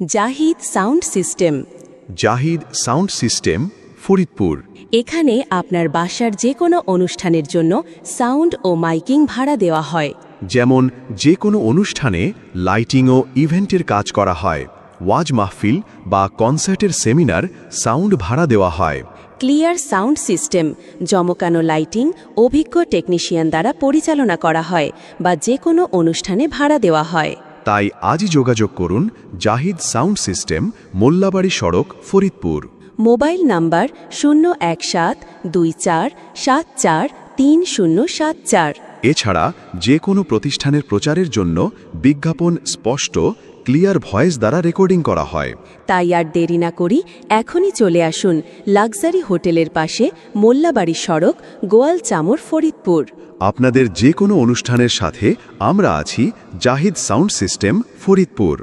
Zahid sound system. Zahid sound system Faridpur. এখানে আপনার বাসার যে কোনো অনুষ্ঠানের জন্য সাউন্ড ও মাইকিং ভাড়া দেওয়া হয়। যেমন যে কোনো অনুষ্ঠানে লাইটিং ও ইভেন্টের কাজ করা হয় ওয়াজ মাহফিল বা কনসার্টের সেমিনার সাউন্ড ভাড়া দেওয়া হয়। ক্লিয়ার সাউন্ড সিস্টেম জমকানো লাইটিং অভিজ্ঞ টেকনিশিয়ান দ্বারা পরিচালনা করা হয় বা যে কোনো অনুষ্ঠানে ভাড়া দেওয়া হয়। তাই আজই যোগাযোগ করুন জাহিদ সাউন্ড সিস্টেম মোল্লাবাড়ি সড়ক ফরিদপুর। মোবাইল নাম্বার শূন্য এক সাত দুই চার সাত চার তিন শূন্য সাত চার। এছাড়া যে কোনো প্রতিষ্ঠানের প্রচারের জন্য বিজ্ঞাপন স্পষ্ট ক্লিয়ার ভয়েস দ্বারা রেকর্ডিং করা হয়। তাই আর দেরি না করি এখনই চলে আসুন লাক্সারি হোটেলের পাশে মোল্লাবাড়ি সড়ক গোয়াল চামর ফরিদপুর। আপনাদের যে কোনো অনুষ্ঠানের সাথে আমরা আছি জাহিদ সাউন্ড সিস্টেম ফরিদপুর।